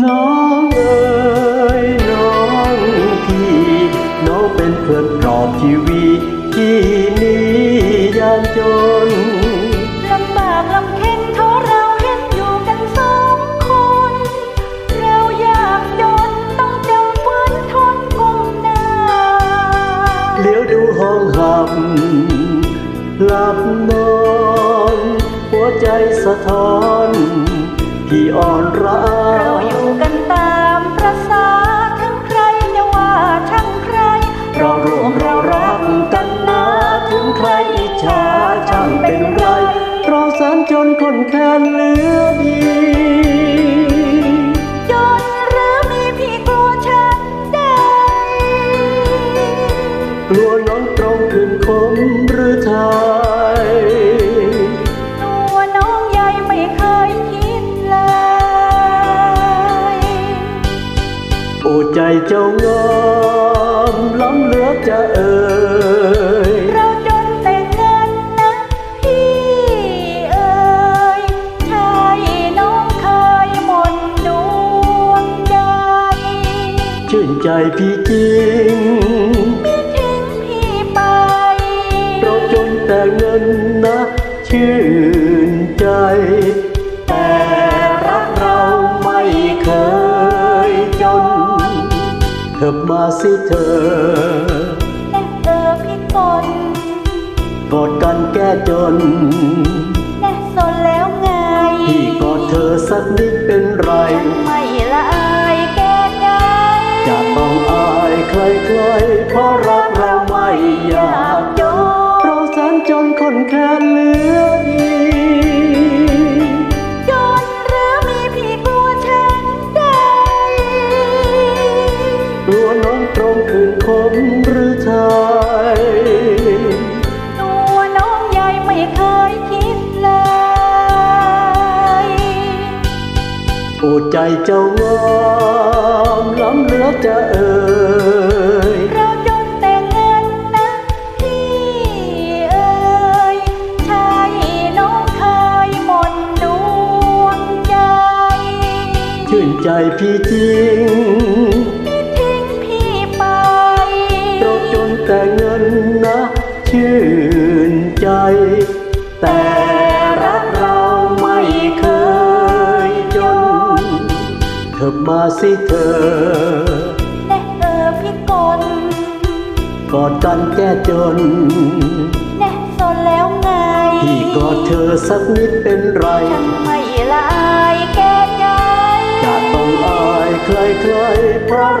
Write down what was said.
น้องเอ๋ยน้องพี่น้องเป็นเพื่อนปลอบชีวิตที่นี้ยามจนลำบากลำเค็นเขาเราเห็นอยู่กันสองคน เราอยากจนต้องจำฝืนทนก้มหน้าเลี้ยวดูห้องหับหลับนอน หัวใจสะท้อนที่อ่อนร้า นจนคนแค้นเหลือดีจนหรือมีพี่กลัวฉันได้กลัวน้องตรงคืนคมหรือไทยตัวน้องใหญ่ไม่เคยคิดเลย โอ้ใจเจ้างามล้ำเหลือจะเอ่ย ใจพี่จริงไม่ทิ้งพี่ไป เราจนแต่เงินนะชื่นใจ แต่รักเราไม่เคยจนเถิบมาสิเธอและเออพี่กนกอดกันแก้จน แค้นเหลือดีจนหรือมีพี่กลัวฉันได้กลัวน้องตรงคืนคมหรือไทยตัวน้องใหญ่ไม่เคยคิดเลยโอ้ใจเจ้างามล้ำเหลือจะเอ่ย ใจพี่จริงไม่ทิ้งพี่ไปเราจนแต่เงินนะ ชื่นใจ แต่รักเราไม่เคยจนเถิบมาสิเธอและเออพี่กนกอดกันแก้จนแน่สนแล้วไงพี่กอดเธอสักนิดเป็นไรฉันไม่ละ อายแก้ใจ จะต้องอายใครๆเพราะรักเราไม่